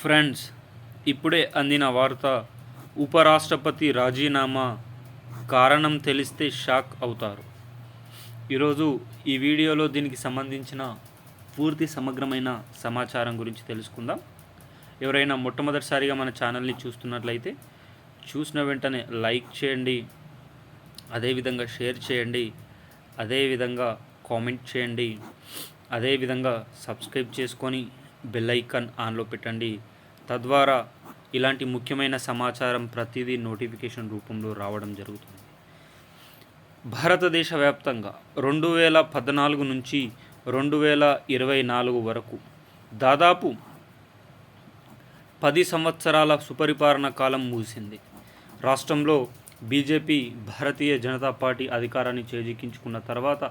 Friends ఇప్పుడే అందిన వార్త ఉపరాష్ట్రపతి రాజీనామా కారణం తెలిస్తే షాక్ అవుతారు. ఈరోజు ఈ వీడియోలో దీనికి సంబంధించిన పూర్తి సమగ్రమైన సమాచారం గురించి తెలుసుకుందాం. ఎవరైనా మొట్టమొదటిసారిగా మన ఛానల్ని చూస్తున్నట్లయితే చూసిన వెంటనే లైక్ చేయండి అదేవిధంగా షేర్ చేయండి అదేవిధంగా కామెంట్ చేయండి అదేవిధంగా సబ్స్క్రైబ్ చేసుకొని బెల్ ఐకాన్ ఆన్లో పెట్టండి. తద్వారా ఇలాంటి ముఖ్యమైన సమాచారం ప్రతిదీ నోటిఫికేషన్ రూపంలో రావడం జరుగుతుంది. భారతదేశ వ్యాప్తంగా రెండు వేల పద్నాలుగు నుంచి రెండు వేల ఇరవై నాలుగు వరకు దాదాపు పది సంవత్సరాల సుపరిపాలన కాలం ముగిసింది. రాష్ట్రంలో బీజేపీ భారతీయ జనతా పార్టీ అధికారాన్ని చేజిక్కించుకున్న తర్వాత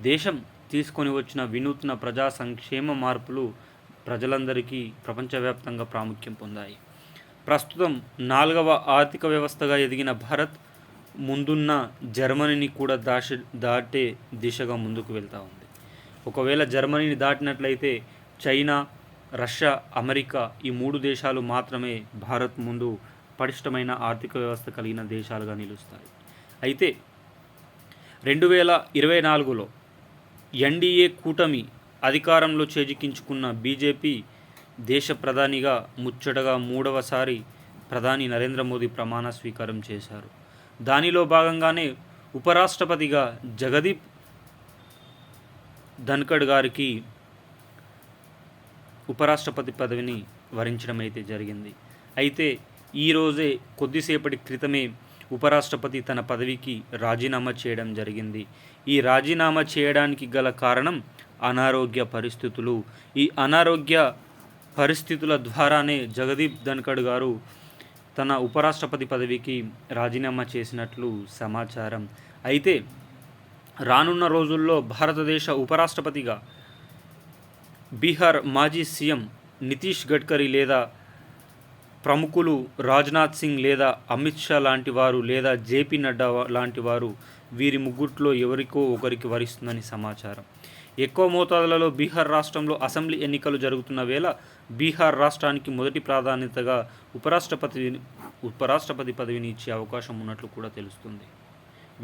దేశం తీసుకొని వచ్చిన వినూత్న ప్రజా సంక్షేమ మార్పులు ప్రజలందరికీ ప్రపంచవ్యాప్తంగా ప్రాముఖ్యం పొందాయి. ప్రస్తుతం నాలుగవ ఆర్థిక వ్యవస్థగా ఎదిగిన భారత్ ముందున్న జర్మనీని కూడా దాష దాటే దిశగా ముందుకు వెళ్తూ ఉంది. ఒకవేళ జర్మనీని దాటినట్లయితే చైనా రష్యా అమెరికా ఈ మూడు దేశాలు మాత్రమే భారత్ ముందు పటిష్టమైన ఆర్థిక వ్యవస్థ కలిగిన దేశాలుగా నిలుస్తాయి. అయితే రెండు వేల ఇరవై నాలుగులో ఎన్డీఏ కూటమి అధికారంలో చేజిక్కించుకున్న బీజేపీ దేశ ప్రధానిగా ముచ్చటగా మూడవసారి ప్రధాని నరేంద్ర మోదీ ప్రమాణ స్వీకారం చేశారు. దానిలో భాగంగానే ఉపరాష్ట్రపతిగా జగదీప్ ధన్కడ్ గారికి ఉపరాష్ట్రపతి పదవిని వరించడం అయితే జరిగింది. అయితే ఈరోజే కొద్దిసేపటి క్రితమే ఉపరాష్ట్రపతి తన పదవికి రాజీనామా చేయడం జరిగింది. ఈ రాజీనామా చేయడానికి గల కారణం అనారోగ్య పరిస్థితులు. ఈ అనారోగ్య పరిస్థితుల ద్వారానే జగదీప్ ధన్కడ్ గారు తన ఉపరాష్ట్రపతి పదవికి రాజీనామా చేసినట్లు సమాచారం. అయితే రానున్న రోజుల్లో భారతదేశ ఉపరాష్ట్రపతిగా బీహార్ మాజీ సీఎం నితీష్ గడ్కరీ లేదా ప్రముఖులు రాజ్నాథ్ సింగ్ లేదా అమిత్ షా లాంటి వారు లేదా జేపీ నడ్డా లాంటి వారు వీరి ముగ్గుట్లో ఎవరికో ఒకరికి వరిస్తుందని సమాచారం. ఎక్కువ మోతాదులలో బీహార్ రాష్ట్రంలో అసెంబ్లీ ఎన్నికలు జరుగుతున్న వేళ బీహార్ రాష్ట్రానికి మొదటి ప్రాధాన్యతగా ఉపరాష్ట్రపతి ఉపరాష్ట్రపతి పదవిని ఇచ్చే అవకాశం ఉన్నట్లు కూడా తెలుస్తుంది.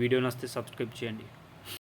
వీడియో నస్తే సబ్స్క్రైబ్ చేయండి.